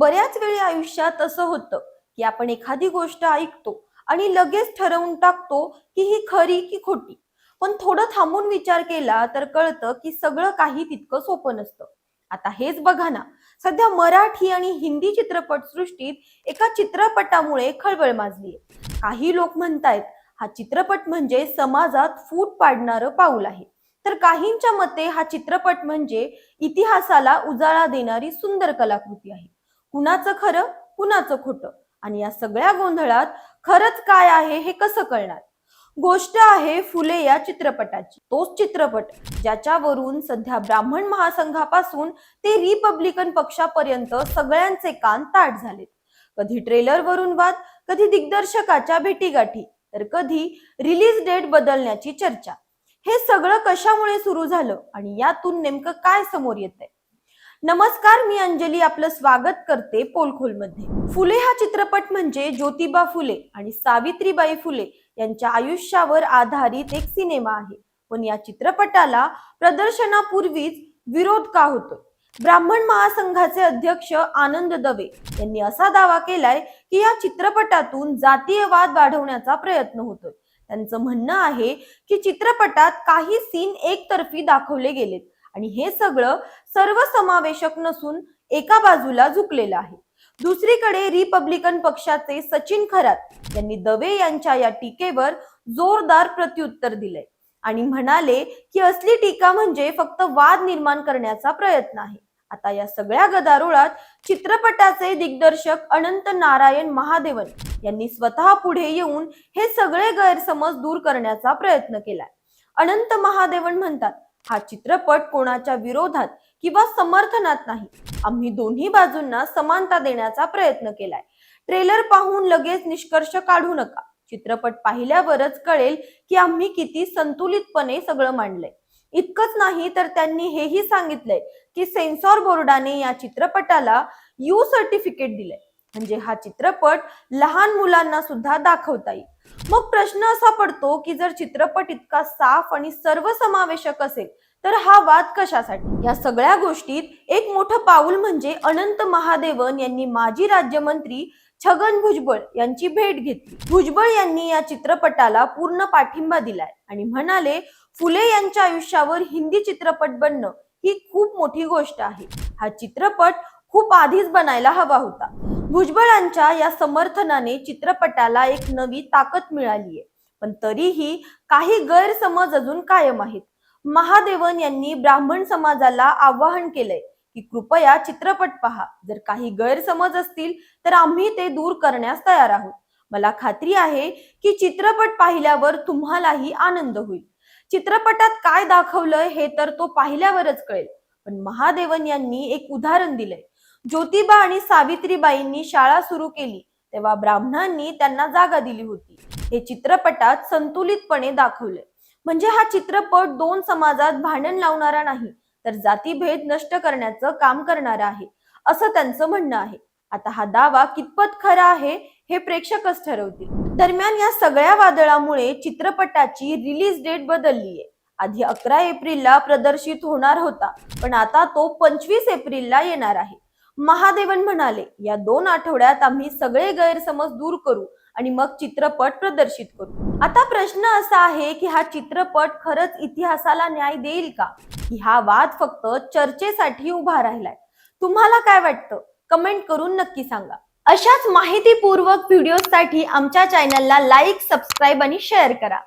बऱ्याच वेळी आयुष्यात असं होतं की आपण एखादी गोष्ट ऐकतो आणि लगेच ठरवून टाकतो की ही खरी की खोटी. पण थोडं थांबून विचार केला तर कळतं की सगळं काही तितकं सोपं नसतं. आता हेच बघा ना सध्या मराठी आणि हिंदी चित्रपट सृष्टीत एका चित्रपटामुळे खळबळ माजली काही लोक म्हणतायत हा चित्रपट म्हणजे समाजात फूट पाडणारं पाऊल आहे. तर काहींच्या मते हा चित्रपट म्हणजे इतिहासाला उजाळा देणारी सुंदर कलाकृती आहे. कुणाचं खरं कुणाचं खोटं? आणि या सगळ्या गोंधळात खरंच काय आहे हे कसं कळणार? गोष्ट आहे फुले या चित्रपटाची. तोच चित्रपट ज्याच्यावरून सध्या ब्राह्मण महासंघापासून ते रिपब्लिकन पक्षापर्यंत सगळ्यांचे कान ताट झालेत. कधी ट्रेलर वरून वाद कधी दिग्दर्शकाच्या भेटीगाठी तर कधी रिलीज डेट बदलण्याची चर्चा. हे सगळं कशामुळे सुरू झालं आणि यातून नेमकं काय समोर येतंय? नमस्कार मी अंजली आपलं स्वागत करते पोलखोलमध्ये. फुले हा चित्रपट म्हणजे ज्योतिबा फुले आणि सावित्रीबाई फुले यांच्या आयुष्यावर आधारित एक सिनेमा आहे. पण या चित्रपटाला प्रदर्शनापूर्वीच विरोध का होतो ब्राह्मण महासंघाचे अध्यक्ष आनंद दवे यांनी असा दावा केलाय की या चित्रपटातून जातीयवाद वाढवण्याचा प्रयत्न होतोय. त्यांचं म्हणणं आहे की चित्रपटात काही सीन एकतर्फी दाखवले गेलेत. आणि हे सगळं सर्वसमावेशक नसून एका बाजूला झुकलेलं आहे. दुसरीकडे रिपब्लिकन पक्षाचे सचिन खरात यांनी दवे यांच्या या टीकेवर जोरदार प्रत्युत्तर दिलंय आणि म्हणाले की असली टीका म्हणजे फक्त वाद निर्माण करण्याचा प्रयत्न आहे. आता या सगळ्या गदारोळात चित्रपटाचे दिग्दर्शक अनंत नारायण महादेवन यांनी स्वतः पुढे येऊन हे सगळे गैरसमज दूर करण्याचा प्रयत्न केलाय. अनंत महादेवन म्हणतात हा चित्रपट कोणाच्या विरोधात किंवा समर्थनात नाही. आम्ही दोन्ही बाजूंना समानता देण्याचा प्रयत्न केलाय. ट्रेलर पाहून लगेच निष्कर्ष काढू नका. चित्रपट पाहिल्यावरच कळेल की आम्ही किती संतुलितपणे सगळं मांडलंय. इतकंच नाही तर त्यांनी हेही सांगितलंय की सेन्सॉर बोर्डाने या चित्रपटाला यू सर्टिफिकेट दिलंय. म्हणजे हा चित्रपट लहान मुलांना सुद्धा दाखवता येईल. मग प्रश्न असा पडतो की जर चित्रपट इतका साफ आणि सर्वसमावेशक असेल तर हा वाद कशासाठी? या सगळ्या गोष्टीत एक मोठं पाऊल म्हणजे अनंत महादेवन यांनी माजी राज्यमंत्री छगन भुजबळ यांची भेट घेतली. भुजबळ यांनी या चित्रपटाला पूर्ण पाठिंबा दिलाय आणि म्हणाले फुले यांच्या आयुष्यावर हिंदी चित्रपट बनणं ही खूप मोठी गोष्ट आहे. हा चित्रपट खूप आधीच बनायला हवा होता. भुजबळांच्या या समर्थनाने चित्रपटाला एक नवी ताकद मिळाली आहे. पण तरीही काही गैरसमज अजून कायम आहेत. महादेवन यांनी ब्राह्मण समाजाला आवाहन केलंय की कृपया चित्रपट पहा. जर काही गैरसमज असतील तर आम्ही ते दूर करण्यास तयार आहोत. मला खात्री आहे की चित्रपट पाहिल्यावर तुम्हालाही आनंद होईल. चित्रपटात काय दाखवलंय हे तर तो पाहिल्यावरच कळेल. पण महादेवन यांनी एक उदाहरण दिलंय. ज्योतिबा आणि सावित्रीबाईंनी शाळा सुरू केली. तेव्हा ब्राह्मणांनी त्यांना जागा दिली होती. हे चित्रपटात संतुलितपणे दाखवले. म्हणजे हा चित्रपट दोन समाजात भांडण लावणारा नाही तर जातीभेद नष्ट करण्याचं काम करणारा आहे असं त्यांचं म्हणणं आहे. आता हा दावा कितपत खरा आहे हे प्रेक्षकच ठरवतील. दरम्यान या सगळ्या वादळामुळे चित्रपटाची रिलीज डेट बदलली आहे. आधी अकरा एप्रिलला प्रदर्शित होणार होता पण आता तो पंचवीस एप्रिलला येणार आहे. महादेवन म्हणाले या दोन आठवड्यात आम्ही सगळे गैरसमज दूर करू आणि मग चित्रपट प्रदर्शित करू. आता प्रश्न असा आहे की हा चित्रपट खरंच इतिहासाला न्याय देईल का? की हा वाद फक्त चर्चेसाठी उभा राहिलाय? तुम्हाला काय वाटतं? कमेंट करून नक्की सांगा. अशाच माहितीपूर्वक व्हिडिओसाठी आमच्या चॅनलला लाईक सबस्क्राईब आणि शेअर करा.